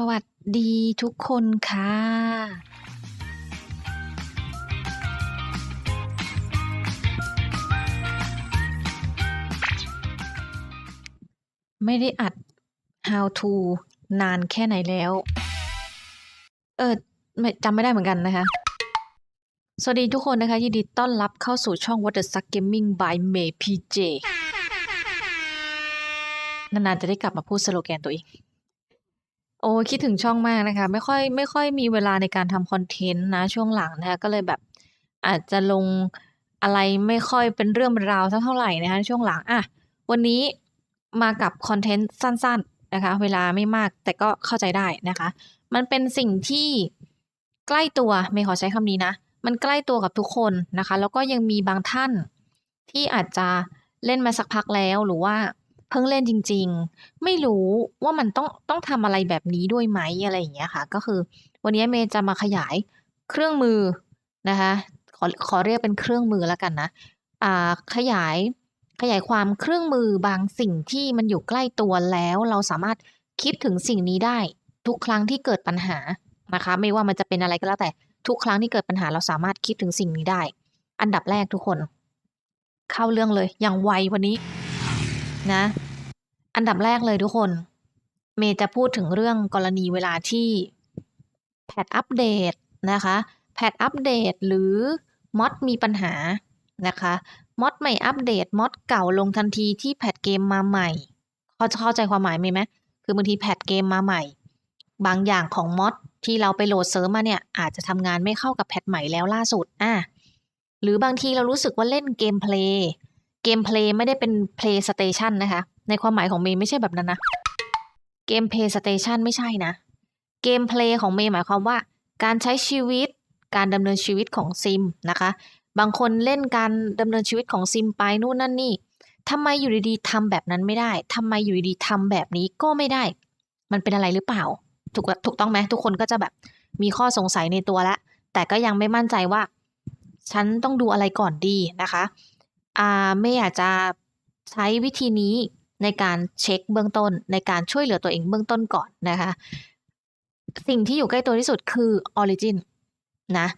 สวัสดีทุกคนค่ะ ไม่ได้อัด How to นานแค่ไหนแล้ว เออไม่จำไม่ได้เหมือนกันนะคะ สวัสดีทุกคนนะคะ ยินดีต้อนรับเข้าสู่ช่อง What the Suck Gaming by May PJ นานๆจะได้กลับมาพูดสโลแกนตัวเอง โอ้คิดถึงช่องมากนะคะ ไม่ค่อยไม่ค่อยมีเวลาในการทำคอนเทนต์นะช่วงหลังนะคะ ก็เลยแบบอาจจะลงอะไรไม่ค่อยเป็นเรื่องเป็นราวสักเท่าไหร่นะคะช่วงหลังอะวันนี้มากับคอนเทนต์สั้น ๆนะคะ เวลาไม่มากแต่ก็เข้าใจได้นะคะ มันเป็นสิ่งที่ใกล้ตัวไม่ขอใช้คำนี้นะ มันใกล้ตัวกับทุกคนนะคะ แล้วก็ยังมีบางท่านที่อาจจะเล่นมาสักพักแล้วหรือว่า เพิ่งเล่นจริง ๆ ไม่รู้ว่ามันต้องต้องทำอะไรแบบนี้ด้วยไหมอะไรอย่างเงี้ยค่ะ ก็คือวันนี้เมย์จะมาขยายเครื่องมือนะคะขอขอเรียกเป็นเครื่องมือแล้วกันนะอ่าขยายขยายความเครื่องมือบางสิ่งที่มันอยู่ใกล้ตัวแล้ว เราสามารถคิดถึงสิ่งนี้ได้ทุกครั้งที่เกิดปัญหานะคะ ไม่ว่ามันจะเป็นอะไรก็แล้วแต่ทุกครั้งที่เกิดปัญหาเราสามารถคิดถึงสิ่งนี้ได้ อันดับแรกทุกคน เข้าเรื่องเลยอย่างไววันนี้ นะ อันดับแรกเลยทุกคน เมย์จะพูดถึงเรื่องกรณีเวลาที่แพทอัปเดตนะคะแพทอัปเดตหรือมอดมีปัญหานะคะมอดไม่อัปเดตมอดเก่าลงทันทีที่แพทเกมมาใหม่เขาจะเข้าใจความหมายไหมไหมคือบางทีแพทเกมมาใหม่ บางอย่างของมอดที่เราไปโหลดเซิร์ฟมาเนี่ยอาจจะทำงานไม่เข้ากับแพทใหม่แล้วล่าสุดอะหรือบางทีเรารู้สึกว่าเล่นเกมเพลย์ กมเพลย์ไม่ได้เป็น PlayStation นะคะ ในความหมายของเมย์ไม่ใช่แบบนั้นนะเกมเพลย์สเตชันไม่ใช่นะเกมเพลย์ของเมย์หมายความว่า การใช้ชีวิตการดำเนินชีวิตของซิมนะคะ บางคนเล่นการดำเนินชีวิตของซิมไปนู่นนั่นนี่ทำไมอยู่ดีๆทำแบบนั้นไม่ได้ทำไมอยู่ดีๆทำแบบนี้ก็ไม่ได้ มันเป็นอะไรหรือเปล่า ถูกถูกต้องไหมทุกคนก็จะแบบมีข้อสงสัยในตัวละแต่ก็ยังไม่มั่นใจว่า ฉันต้องดูอะไรก่อนดีนะคะ อ่าไม่อยากจะใช้วิธีนี้ในการเช็คเบื้องต้น ในการช่วยเหลือตัวเองเบื้องต้นก่อนนะคะ สิ่งที่อยู่ใกล้ตัวที่สุดคือ Origin นะ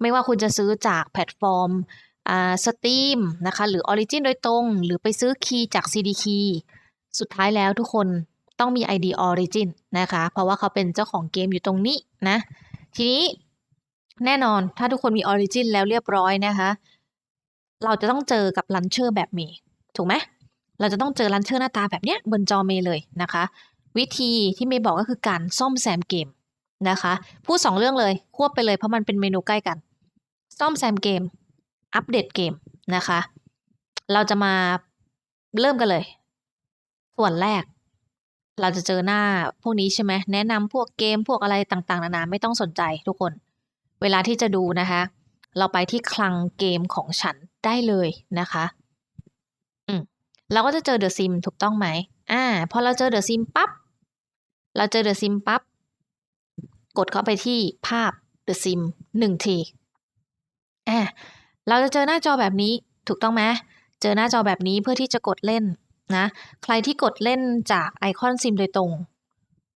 ไม่ว่าคุณจะซื้อจากแพลตฟอร์มอ่าสตรีมนะคะ หรือ Origin โดยตรง หรือไปซื้อคีย์จาก CD Key สุดท้ายแล้วทุกคนต้องมี ID Origin นะคะ เพราะว่าเขาเป็นเจ้าของเกมอยู่ตรงนี้นะ ทีนี้แน่นอนถ้าทุกคนมี Origin แล้วเรียบร้อยนะคะ เราจะต้องเจอกับลันเชอร์แบบเมย์ถูกไหมเราจะต้องเจอลันเชอร์หน้าตาแบบเนี้ยบนจอเมย์เลยนะคะ วิธีที่เมย์บอกก็คือการซ่อมแซมเกมนะคะพูดสองเรื่องเลยควบไปเลยเพราะมันเป็นเมนูใกล้กัน ซ่อมแซมเกม อัปเดตเกมนะคะ เราจะมาเริ่มกันเลย ส่วนแรก เราจะเจอหน้าพวกนี้ใช่ไหมแนะนำพวกเกมพวกอะไรต่างๆ นานาไม่ต้องสนใจทุกคน เวลาที่จะดูนะคะ เราไปที่คลังเกมของฉัน ได้เลยนะคะอืมเราก็จะเจอเดอะซิมถูกต้องไหมอ่าพอเราเจอเดอะซิมปั๊บเราเจอเดอะซิมปั๊บกดเข้าไปที่ภาพเดอะซิมหนึ่งทีอ่าเราจะเจอหน้าจอแบบนี้ถูกต้องไหมเจอหน้าจอแบบนี้เพื่อที่จะกดเล่นนะ ใครที่กดเล่นจากไอคอนซิมโดยตรง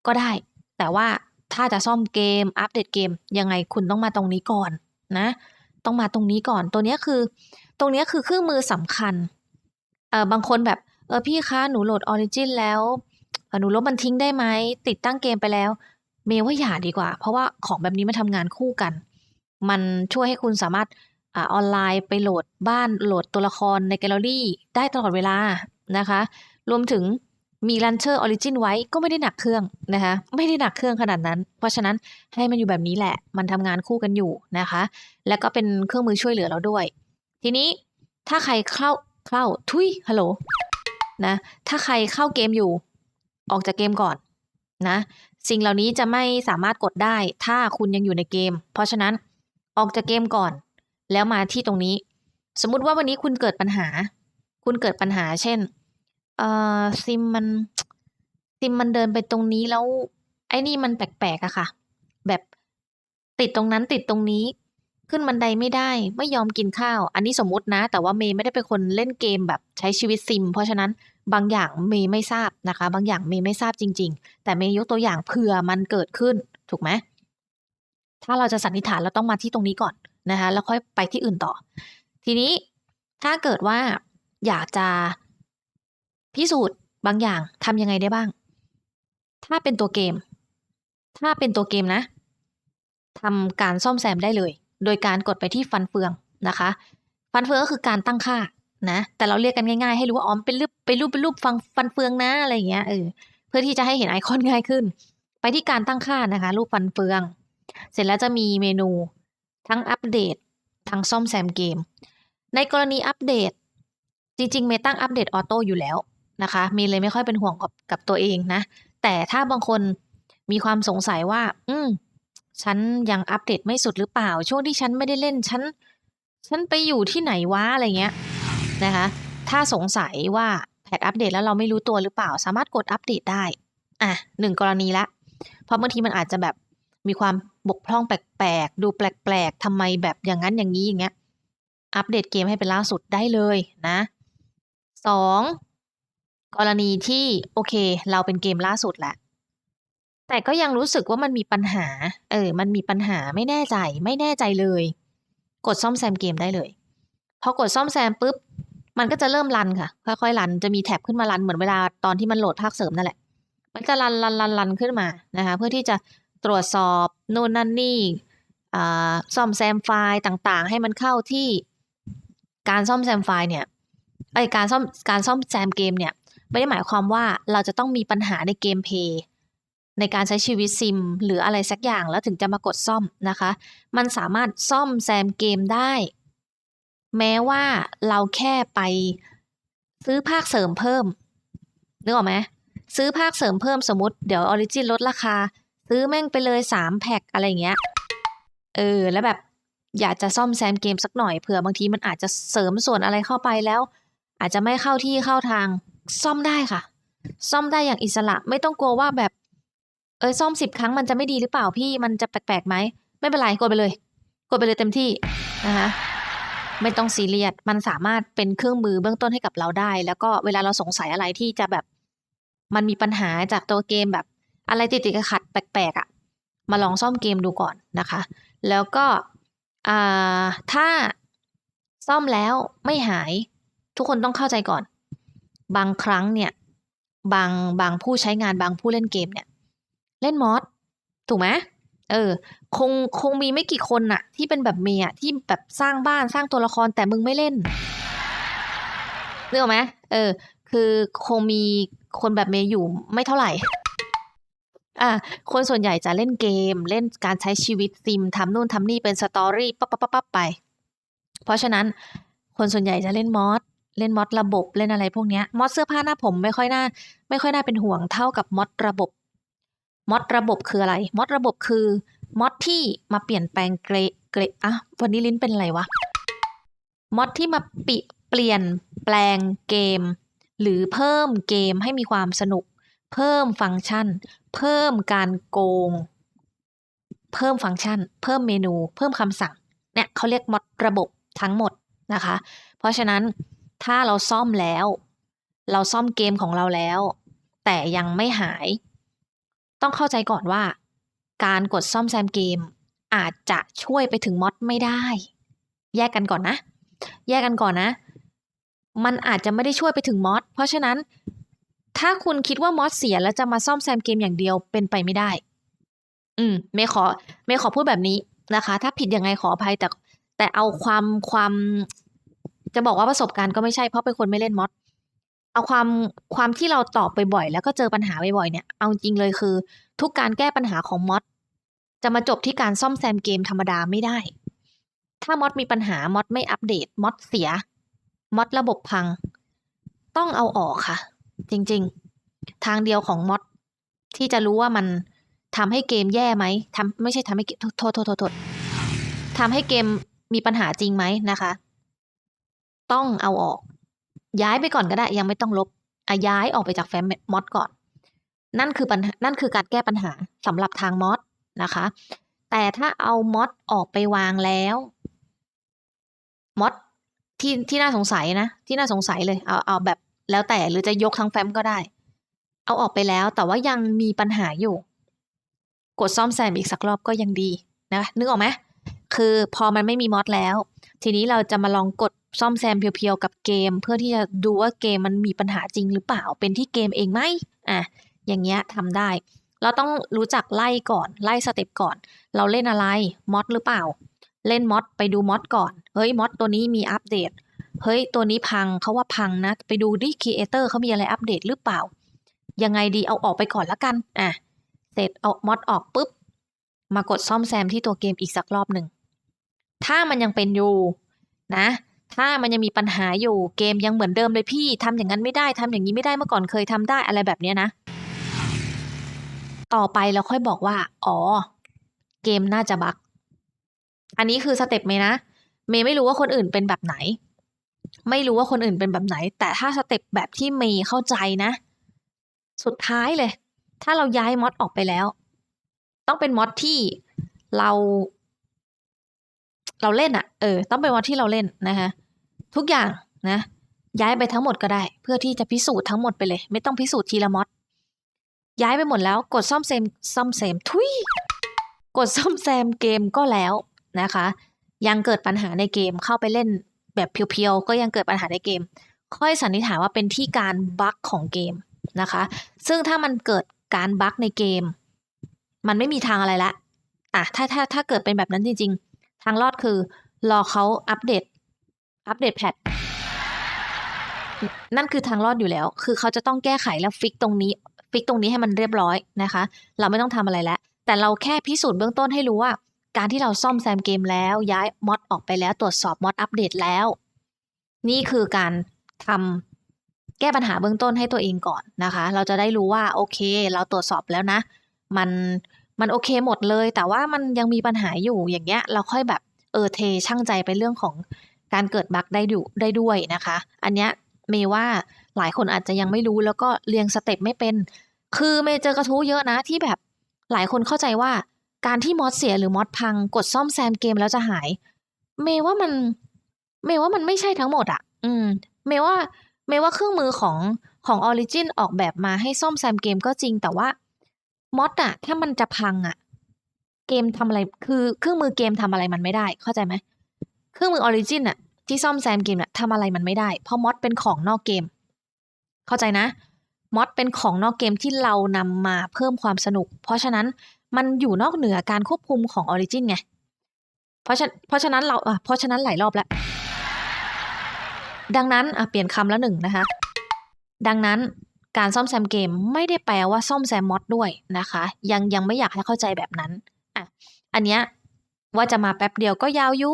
ก็ได้ แต่ว่าถ้าจะซ่อมเกม อัปเดตเกม ยังไงคุณต้องมาตรงนี้ก่อนนะ ต้องมาตรงนี้ก่อนตัวนี้คือ ตรงนี้คือเครื่องมือสำคัญเออบางคนแบบเออพี่คะหนูโหลดออริจินแล้วหนูลบมันทิ้งได้ไหมติดตั้งเกมไปแล้ว เมย์ว่าอย่าดีกว่า เพราะว่าของแบบนี้มันทำงานคู่กัน มันช่วยให้คุณสามารถอออนไลน์ไปโหลดบ้านโหลดตัวละครในแกลเลอรี่ได้ตลอดเวลานะคะ รวมถึง มีลันเชอร์ออริจินไว้ก็ไม่ได้หนักเครื่องนะคะไม่ได้หนักเครื่องขนาดนั้น เพราะฉะนั้นให้มันอยู่แบบนี้แหละ มันทำงานคู่กันอยู่นะคะ แล้วก็เป็นเครื่องมือช่วยเหลือเราด้วย ทีนี้ถ้าใครเข้าเข้าทุยฮัลโหลนะถ้าใครเข้าเกมอยู่ ออกจากเกมก่อนนะสิ่งเหล่านี้จะไม่สามารถกดได้ ถ้าคุณยังอยู่ในเกม เพราะฉะนั้นออกจากเกมก่อน แล้วมาที่ตรงนี้ สมมุติว่าวันนี้คุณเกิดปัญหา คุณเกิดปัญหา เช่น เอ่อ ซิมมัน ซิมมันเดินไปตรงนี้แล้ว ไอ้นี่มันแปลกๆอะค่ะ แบบติดตรงนั้นติดตรงนี้ ขึ้นบันไดไม่ได้ไม่ยอมกินข้าว อันนี้สมมตินะ แต่ว่าเมย์ไม่ได้เป็นคนเล่นเกมแบบใช้ชีวิตซิม เพราะฉะนั้นบางอย่างเมย์ไม่ทราบนะคะ บางอย่างเมย์ไม่ทราบจริง ๆ แต่เมย์ยกตัวอย่างเผื่อมันเกิดขึ้นถูกไหมถ้าเราจะสันนิษฐานเราต้องมาที่ตรงนี้ก่อนนะคะ แล้วค่อยไปที่อื่นต่อ ทีนี้ถ้าเกิดว่าอยากจะ พิสูจน์บางอย่างทำยังไงได้บ้าง ถ้าเป็นตัวเกม ถ้าเป็นตัวเกมนะทำการซ่อมแซมได้เลย โดยการกดไปที่ฟันเฟืองนะคะ ฟันเฟืองก็คือการตั้งค่านะ แต่เราเรียกกันง่ายๆ ให้รู้ว่าอ๋อมเป็นรูปเป็นรูปเป็นรูปฟังฟันเฟืองนะอะไรอย่างเงี้ยเออเพื่อที่จะให้เห็นไอคอนง่ายขึ้น ไปที่การตั้งค่านะคะ รูปฟันเฟือง เสร็จแล้วจะมีเมนูทั้งอัปเดตทั้งซ่อมแซมเกม ในกรณีอัปเดต จริงๆเมย์ตั้งอัปเดตออโต้อยู่แล้ว นะคะมย์เลยไม่ค่อยเป็นห่วงกับกับตัวเองนะ แต่ถ้าบางคนมีความสงสัยว่า อืมฉันยังอัปเดตไม่สุดหรือเปล่า ช่วงที่ฉันไม่ได้เล่นฉันฉันไปอยู่ที่ไหนวะอะไรเงี้ยนะคะ ถ้าสงสัยว่าแพทอัปเดตแล้วเราไม่รู้ตัวหรือเปล่า สามารถกดอัปเดตได้ อะหนึ่งกรณีละ เพราะบางทีมันอาจจะแบบมีความบกพร่องแปลกๆ ดูแปลกๆทำไมแบบอย่างนั้นอย่างนี้อย่างเงี้ย อัปเดตเกมให้เป็นล่าสุดได้เลยนะสอง กรณีที่โอเค เราเป็นเกมล่าสุดแหละ แต่ก็ยังรู้สึกว่ามันมีปัญหา เออ มันมีปัญหาไม่แน่ใจ ไม่แน่ใจเลย กดซ่อมแซมเกมได้เลย พอกดซ่อมแซมปุ๊บ มันก็จะเริ่มรันค่ะ ค่อยๆรัน จะมีแท็บขึ้นมารันเหมือนเวลาตอนที่มันโหลดภาคเสริมนั่นแหละ มันจะรันรันรันรันขึ้นมานะคะ เพื่อที่จะตรวจสอบนู่นนั่นนี่อ่าซ่อมแซมไฟล์ต่างๆ ให้มันเข้าที่การซ่อมแซมไฟล์เนี่ยไอการซ่อมการซ่อมแซมเกมเนี่ย ไม่ได้หมายความว่าเราจะต้องมีปัญหาในเกมเพย์ในการใช้ชีวิตซิม หรืออะไรสักอย่างแล้วถึงจะมากดซ่อมนะคะ มันสามารถซ่อมแซมเกมได้ แม้ว่าเราแค่ไปซื้อภาคเสริมเพิ่มนึกออกไหมซื้อภาคเสริมเพิ่มสมมติเดี๋ยวออริจินลดราคา ซื้อแม่งไปเลยสามแพ็คอะไรเงี้ยเออแล้วแบบอยากจะซ่อมแซมเกมสักหน่อยเผื่อบางทีมันอาจจะเสริมส่วนอะไรเข้าไปแล้ว อาจจะไม่เข้าที่เข้าทาง ซ่อมได้ค่ะ ซ่อมได้อย่างอิสระไม่ต้องกลัวว่าแบบ เออซ่อมสิบครั้งมันจะไม่ดีหรือเปล่าพี่มันจะแปลกๆไหมไม่เป็นไรกดไปเลย กดไปเลยเต็มที่นะคะไม่ต้องซีเรียสมันสามารถเป็นเครื่องมือเบื้องต้นให้กับเราได้ แล้วก็เวลาเราสงสัยอะไรที่จะแบบ มันมีปัญหาจากตัวเกมแบบ อะไรติดติดขัดแปลกๆอะ่ะ มาลองซ่อมเกมดูก่อนนะคะ แล้วก็ถ้าซ่อมแล้วไม่หายทุกคนต้องเข้าใจก่อน บางครั้งเนี่ยบางบางผู้ใช้งานบางผู้เล่นเกมเนี่ย เล่นมอสถูกไหมเออ คงคงมีไม่กี่คนน่ะ ที่เป็นแบบเมียที่แบบสร้างบ้านสร้างตัวละครแต่มึงไม่เล่นนึกออกไหมเออ คือคงมีคนแบบเมย์อยู่ไม่เท่าไหร่ อะคนส่วนใหญ่จะเล่นเกม เล่นการใช้ชีวิตซิมทำนู่นทำนี่เป็นสตอรี่ปั๊บปั๊บปั๊บปั๊บไป เพราะฉะนั้นคนส่วนใหญ่จะเล่นมอส เล่นมอสระบบเล่นอะไรพวกเนี้ยมอสเสื้อผ้าหน้าผมไม่ค่อยน่าไม่ค่อยน่าเป็นห่วงเท่ากับมอสระบบมอดระบบคืออะไรมอดระบบคือมอดที่มาเปลี่ยนแปลงเกรเกรอะวันนี้ลิ้นเป็นอะไรวะมอดที่มาปิเปลี่ยนแปลงเกม หรือเพิ่มเกมให้มีความสนุก เพิ่มฟังก์ชัน เพิ่มการโกง เพิ่มฟังก์ชัน เพิ่มเมนู เพิ่มคำสั่งเนี่ยเขาเรียกมอดระบบทั้งหมดนะคะ เพราะฉะนั้น ถ้าเราซ่อมแล้ว เราซ่อมเกมของเราแล้ว แต่ยังไม่หาย ต้องเข้าใจก่อนว่า การกดซ่อมแซมเกม อาจจะช่วยไปถึงมอดไม่ได้ แยกกันก่อนนะ แยกกันก่อนนะ มันอาจจะไม่ได้ช่วยไปถึงมอดเพราะฉะนั้น ถ้าคุณคิดว่ามอดเสียแล้วจะมาซ่อมแซมเกมอย่างเดียวเป็นไปไม่ได้ อืมเมย์ขอเมย์ขอพูดแบบนี้นะคะ ถ้าผิดยังไงขออภัยแต่แต่เอาความความ จะบอกว่าประสบการณ์ก็ไม่ใช่เพราะเป็นคนไม่เล่นมอดเอาความความที่เราตอบไปบ่อยแล้วก็เจอปัญหาบ่อยๆเนี่ยเอาจริงเลยคือ ทุกการแก้ปัญหาของมอดจะมาจบที่การซ่อมแซมเกมธรรมดาไม่ได้ ถ้ามอดมีปัญหามอดไม่อัปเดตมอดเสียมอดระบบพัง ต้องเอาออกค่ะ จริงๆ ทางเดียวของมอดที่จะรู้ว่ามันทำให้เกมแย่ไหมทำไม่ใช่ทำให้โทษโทษโทษโทษทำให้เกมมีปัญหาจริงไหมนะคะ ต้องเอาออก ย้ายไปก่อนก็ได้ ยังไม่ต้องลบอะย้ายออกไปจากแฟ้มมอดก่อน นั่นคือปัญหานั่นคือการแก้ปัญหาสำหรับทางมอดนะคะ แต่ถ้าเอามอดออกไปวางแล้วมอดที่ที่น่าสงสัยนะ ที่น่าสงสัยเลยเอาเอาแบบแล้วแต่หรือจะยกทั้งแฟ้มก็ได้ เอาออกไปแล้วแต่ว่ายังมีปัญหาอยู่ กดซ่อมแซมอีกสักรอบก็ยังดีนะนึกออกไหมคือพอมันไม่มีมอดแล้ว ทีนี้เราจะมาลองกด ซ่อมแซมเพียวๆกับเกม เพื่อที่จะดูว่าเกมมันมีปัญหาจริงหรือเปล่าเป็นที่เกมเองไหมอะอย่างเงี้ยทำได้ เราต้องรู้จักไล่ก่อนไล่สเต็ปก่อน เราเล่นอะไรมอดหรือเปล่า เล่นมอดไปดูมอดก่อนเฮ้ยมอดตัวนี้มีอัปเดตเฮ้ยตัวนี้พังเขาว่าพังนะ ไปดูดิครีเอเตอร์เขามีอะไรอัปเดตหรือเปล่า ยังไงดีเอาออกไปก่อนละกันอะเสร็จเอามอดออกปุ๊บมากดซ่อมแซมที่ตัวเกมอีกสักรอบหนึ่งถ้ามันยังเป็นอยู่นะ ถ้ามันยังมีปัญหาอยู่เกมยังเหมือนเดิมเลยพี่ทำอย่างนั้นไม่ได้ทำอย่างนี้ไม่ได้เมื่อก่อนเคยทำได้อะไรแบบเนี้ยนะ ต่อไปเราค่อยบอกว่า อ๋อ เกมน่าจะบั๊กอันนี้คือสเต็ปเมย์นะเมย์ไม่รู้ว่าคนอื่นเป็นแบบไหน ไม่รู้ว่าคนอื่นเป็นแบบไหน แต่ถ้าสเต็ปแบบที่เมย์เข้าใจนะ สุดท้ายเลย ถ้าเราย้ายมอดออกไปแล้ว ต้องเป็นมอดที่เรา เราเล่นอะเออต้องเป็นมอดที่เราเล่นนะคะทุกอย่างนะ ย้ายไปทั้งหมดก็ได้ เพื่อที่จะพิสูจน์ทั้งหมดไปเลย ไม่ต้องพิสูจน์ทีละมอดย้ายไปหมดแล้วกดซ่อมแซมซ่อมแซมทุยกดซ่อมแซมเกมก็แล้วนะคะ ยังเกิดปัญหาในเกมเข้าไปเล่นแบบเพียวๆก็ยังเกิดปัญหาในเกม ค่อยสันนิษฐานว่าเป็นที่การบั๊กของเกมนะคะ ซึ่งถ้ามันเกิดการบั๊กในเกม มันไม่มีทางอะไรละอะถ้าถ้าถ้าเกิดเป็นแบบนั้นจริง ๆ ทางรอดคือ รอเขาอัปเดต อัปเดตแพทนั่นคือทางรอดอยู่แล้ว คือเขาจะต้องแก้ไขแล้วฟิกตรงนี้ ฟิกตรงนี้ให้มันเรียบร้อยนะคะ เราไม่ต้องทำอะไรแล้ว แต่เราแค่พิสูจน์เบื้องต้นให้รู้ว่า การที่เราซ่อมแซมเกมแล้ว ย้ายมอดออกไปแล้ว ตรวจสอบมอดอัปเดตแล้ว นี่คือการทำแก้ปัญหาเบื้องต้นให้ตัวเองก่อนนะคะ เราจะได้รู้ว่าโอเค เราตรวจสอบแล้วนะ มัน มันโอเคหมดเลย แต่ว่ามันยังมีปัญหาอยู่อย่างเงี้ย เราค่อยแบบเออเทช่างใจไปเรื่องของการเกิดบั๊กได้ดูได้ด้วยนะคะ อันเนี้ยเมย์ว่าหลายคนอาจจะยังไม่รู้แล้วก็เรียงสเต็ปไม่เป็น คือเมย์เจอกระทู้เยอะนะที่แบบหลายคนเข้าใจว่าการที่มอดเสียหรือมอดพังกดซ่อมแซมเกมแล้วจะหาย เมย์ว่ามัน เมย์ว่ามันไม่ใช่ทั้งหมดอะอืม เมย์ว่า เมย์ว่าเครื่องมือของของออริจินออกแบบมาให้ซ่อมแซมเกมก็จริง แต่ว่า มอดอะถ้ามันจะพังอะเกมทำอะไรคือเครื่องมือเกมทำอะไรมันไม่ได้ เข้าใจไหมเครื่องมือออริจินอะที่ซ่อมแซมเกมน่ะทำอะไรมันไม่ได้ เพราะมอดเป็นของนอกเกม เข้าใจนะมอดเป็นของนอกเกมที่เรานำมาเพิ่มความสนุก เพราะฉะนั้นมันอยู่นอกเหนือการควบคุมของออริจินไงเพราะฉะเพราะฉะนั้นเราอะเพราะฉะนั้นหลายรอบแล้ว ดังนั้นอะเปลี่ยนคำแล้วหนึ่งนะคะ ดังนั้น การซ่อมแซมเกมไม่ได้แปลว่าซ่อมแซมมอดด้วยนะคะ ยังยังไม่อยากให้เข้าใจแบบนั้นอะอันเนี้ยว่าจะมาแป๊บเดียวก็ยาวยู่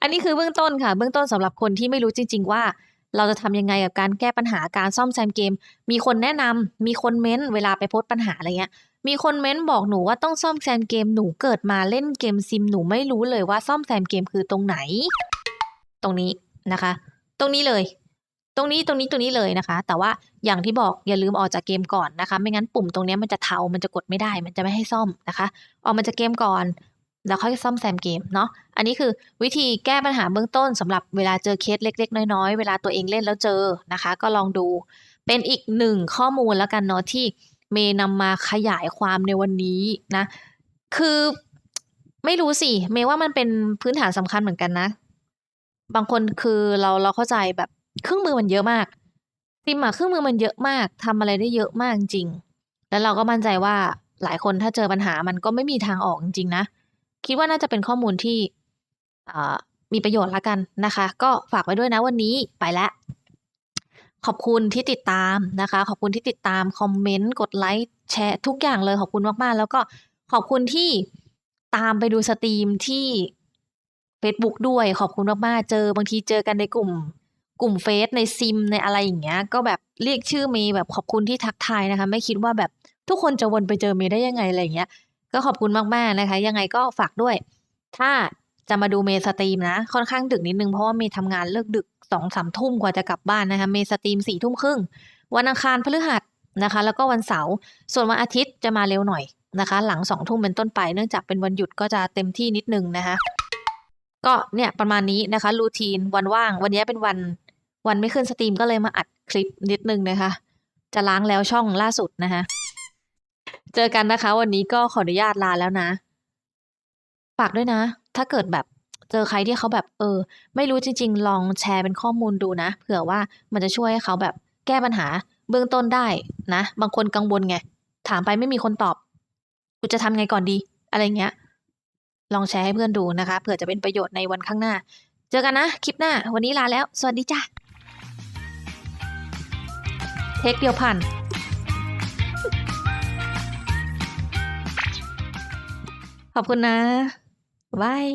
อันนี้คือเบื้องต้นค่ะ เบื้องต้นสำหรับคนที่ไม่รู้จริง ๆ ว่า เราจะทำยังไงกับการแก้ปัญหาการซ่อมแซมเกม มีคนแนะนำมีคนเม้นเวลาไปโพสต์ปัญหาอะไรเงี้ย มีคนเม้นบอกหนูว่าต้องซ่อมแซมเกมหนูเกิดมาเล่นเกมซิมหนูไม่รู้เลยว่าซ่อมแซมเกมคือตรงไหน ตรงนี้นะคะ ตรงนี้เลย ตรงนี้ตรงนี้ตรงนี้เลยนะคะ แต่ว่าอย่างที่บอกอย่าลืมออกจากเกมก่อนนะคะ ไม่งั้นปุ่มตรงนี้มันจะเทา มันจะกดไม่ได้ มันจะไม่ให้ซ่อมนะคะ ออกมาจากเกมก่อน แล้วค่อยซ่อมแซมเกมเนาะ อันนี้คือวิธีแก้ปัญหาเบื้องต้นสำหรับเวลาเจอเคสเล็ก ๆ น้อยๆ เวลาตัวเองเล่นแล้วเจอนะคะ ก็ลองดู เป็นอีกหนึ่งข้อมูลแล้วกันเนาะที่เมย์นำมาขยายความในวันนี้นะ คือไม่รู้สิ เมย์ว่ามันเป็นพื้นฐานสำคัญเหมือนกันนะ บางคนคือเราเราเข้าใจแบบ เครื่องมือมันเยอะมากซิมอะเครื่องมือมันเยอะมากทำอะไรได้เยอะมากจริง แล้วเราก็มั่นใจว่าหลายคนถ้าเจอปัญหามันก็ไม่มีทางออกจริงๆนะ คิดว่าน่าจะเป็นข้อมูลที่มีประโยชน์ละกันนะคะ ก็ฝากไว้ด้วยนะวันนี้ไปแล้วขอบคุณที่ติดตามนะคะ ขอบคุณที่ติดตามคอมเมนต์กดไลค์แชร์ทุกอย่างเลยขอบคุณมากๆ แล้วก็ขอบคุณที่ตามไปดูสตรีมที่ Facebook ด้วยขอบคุณมากๆ เจอบางทีเจอกันในกลุ่ม กลุ่มเฟซในซิมในอะไรอย่างเงี้ย ก็แบบเรียกชื่อเมย์แบบขอบคุณที่ทักทายนะคะ ไม่คิดว่าแบบทุกคนจะวนไปเจอเมย์ได้ยังไงอะไรเงี้ย ก็ขอบคุณมากๆนะคะ ยังไงก็ฝากด้วย ถ้าจะมาดูเมย์สตรีมนะ ค่อนข้างดึกนิดนึงเพราะว่าเมย์ทำงานเลิกดึกสองสามทุ่มกว่าจะกลับบ้านนะคะ เมย์สตรีมสี่ทุ่มครึ่งวันอังคารพฤหัสนะคะ แล้วก็วันเสาร์ส่วนวันอาทิตย์จะมาเร็วหน่อยนะคะ หลังสองทุ่มเป็นต้นไป เนื่องจากเป็นวันหยุดก็จะเต็มที่นิดนึงนะคะ ก็เนี่ยประมาณนี้นะคะรูทีนวันว่าง วันนี้เป็นวัน วันไม่ขึ้นสตรีมก็เลยมาอัดคลิปนิดนึงนะคะ จะล้างแล้วช่องล่าสุดนะคะ เจอกันนะคะ วันนี้ก็ขออนุญาตลาแล้วนะฝากด้วยนะ ถ้าเกิดแบบเจอใครที่เขาแบบเออ ไม่รู้จริง ๆ ลองแชร์เป็นข้อมูลดูนะ เผื่อว่ามันจะช่วยให้เขาแบบแก้ปัญหาเบื้องต้นได้นะ บางคนกังวลไง ถามไปไม่มีคนตอบ กูจะทำไงก่อนดี อะไรเงี้ย ลองแชร์ให้เพื่อนดูนะคะ เผื่อจะเป็นประโยชน์ในวันข้างหน้า เจอกันนะ คลิปหน้า วันนี้ลาแล้ว สวัสดีจ้ะเท คเดียวผ่านขอบคุณนะบาย